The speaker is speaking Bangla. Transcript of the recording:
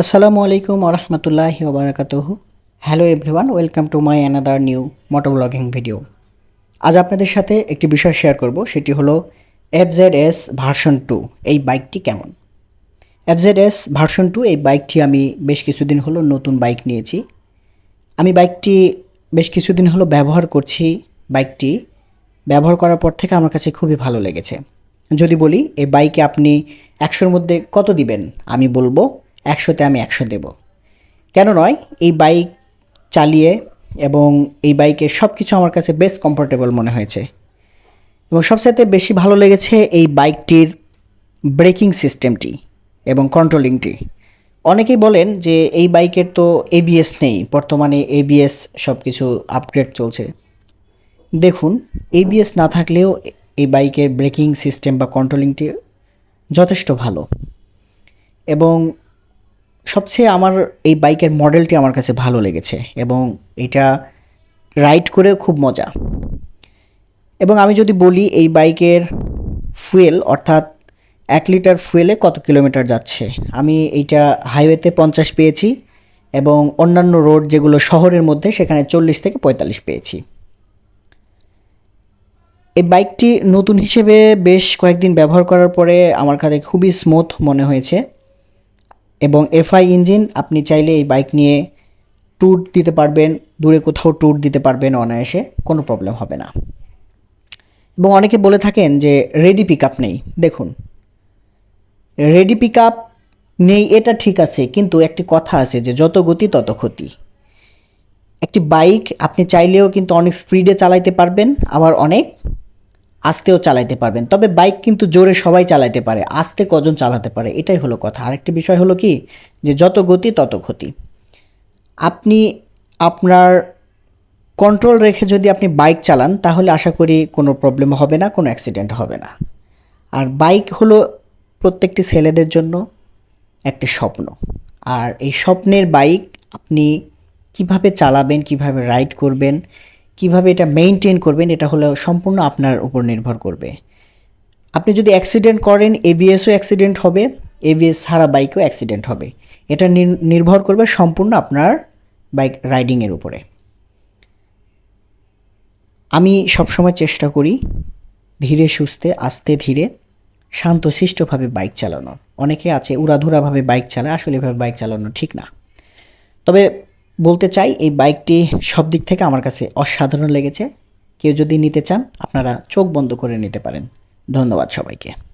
আসসালামু আলাইকুম আরহামতুল্লাহি ওবরাকাতুহ। Hello everyone welcome to my another new moto blogging video আজ আপনাদের সাথে একটি বিষয় শেয়ার করব, সেটি হলো এফজেড এস ভার্সন টু এই বাইকটি কেমন? এফজেড এস ভার্সন টু এই বাইকটি আমি বেশ কিছুদিন হলো নতুন বাইক নিয়েছি। আমি বাইকটি বেশ কিছুদিন হলো ব্যবহার করছি বাইকটি ব্যবহার করার পর থেকে আমার কাছে খুবই ভালো লেগেছে। যদি বলি, এই বাইকে আপনি একশোর মধ্যে কত দিবেন? আমি বলব একশোতে আমি একশো দেব। কেন নয়? এই বাইক চালিয়ে এবং এই বাইকের সব কিছু আমার কাছে বেশ কমফোর্টেবল মনে হয়েছে। এবং সবচাইতে বেশি ভালো লেগেছে এই বাইকটির ব্রেকিং সিস্টেমটি এবং কন্ট্রোলিংটি অনেকেই বলেন যে এই বাইকের তো এবিএস নেই, বর্তমানে এবিএস সব কিছু আপগ্রেড চলছে। দেখুন এবিএস না থাকলেও এই বাইকের ব্রেকিং সিস্টেম বা কন্ট্রোলিংটি যথেষ্ট ভালো। এবং সবচেয়ে আমার এই বাইকের মডেলটি আমার কাছে ভালো লেগেছে এবং এটা রাইড করেও খুব মজা। এবং আমি যদি বলি এই বাইকের ফুয়েল, অর্থাৎ এক লিটার ফুয়েলে কত কিলোমিটার যাচ্ছে, আমি এইটা হাইওয়েতে পঞ্চাশ পেয়েছি এবং অন্যান্য রোড যেগুলো শহরের মধ্যে, সেখানে চল্লিশ থেকে পঁয়তাল্লিশ পেয়েছি। এই বাইকটি নতুন হিসেবে বেশ কয়েকদিন ব্যবহার করার পরে আমার কাছে খুবই স্মুথ মনে হয়েছে। এবং এফআই ইঞ্জিন আপনি চাইলে এই বাইক নিয়ে ট্যুর দিতে পারবেন, দূরে কোথাও ট্যুর দিতে পারবেন অনায়াসে, কোনো প্রবলেম হবে না। এবং অনেকে বলে থাকেন যে রেডি পিক আপ নেই। দেখুন রেডি পিক আপ নেই, এটা ঠিক আছে, কিন্তু একটি কথা আছে যে যত গতি তত ক্ষতি। একটি বাইক আপনি চাইলেও কিন্তু অনেক স্পিডে চালাইতে পারবেন, আবার অনেক আস্তেও চালাইতে পারবেন। তবে বাইক কিন্তু জোরে সবাই চালাইতে পারে, আস্তে কজন চালাতে পারে, এটাই হলো কথা। আরেকটি বিষয় হলো কি, যে যত গতি তত ক্ষতি। আপনি আপনার কন্ট্রোল রেখে যদি আপনি বাইক চালান, তাহলে আশা করি কোনো প্রবলেম হবে না, কোনো অ্যাক্সিডেন্ট হবে না। আর বাইক হলো প্রত্যেকটি ছেলেদের জন্য একটি স্বপ্ন। আর এই স্বপ্নের বাইক আপনি কীভাবে চালাবেন, কীভাবে রাইড করবেন কীভাবে এটা মেনটেন করবেন, এটা হলো সম্পূর্ণ আপনার উপর নির্ভর করবে। আপনি যদি অ্যাক্সিডেন্ট করেন এবিএসও অ্যাক্সিডেন্ট হবে এবিএস ছাড়া বাইকও অ্যাক্সিডেন্ট হবে। এটা নির- নির্ভর করবে সম্পূর্ণ আপনার বাইক রাইডিংয়ের উপরে। আমি সবসময় চেষ্টা করি ধীরে সুস্থে, আস্তে ধীরে শান্তশিষ্টভাবে বাইক চালানোর অনেকে আছে উড়াধুরাভাবে বাইক চালায়, আসলে এভাবে বাইক চালানো ঠিক না। তবে বলতে চাই, এই বাইকটি সব দিক থেকে আমার কাছে অসাধারণ লেগেছে। কেউ যদি নিতে চান, আপনারা চোখ বন্ধ করে নিতে পারেন। ধন্যবাদ সবাইকে।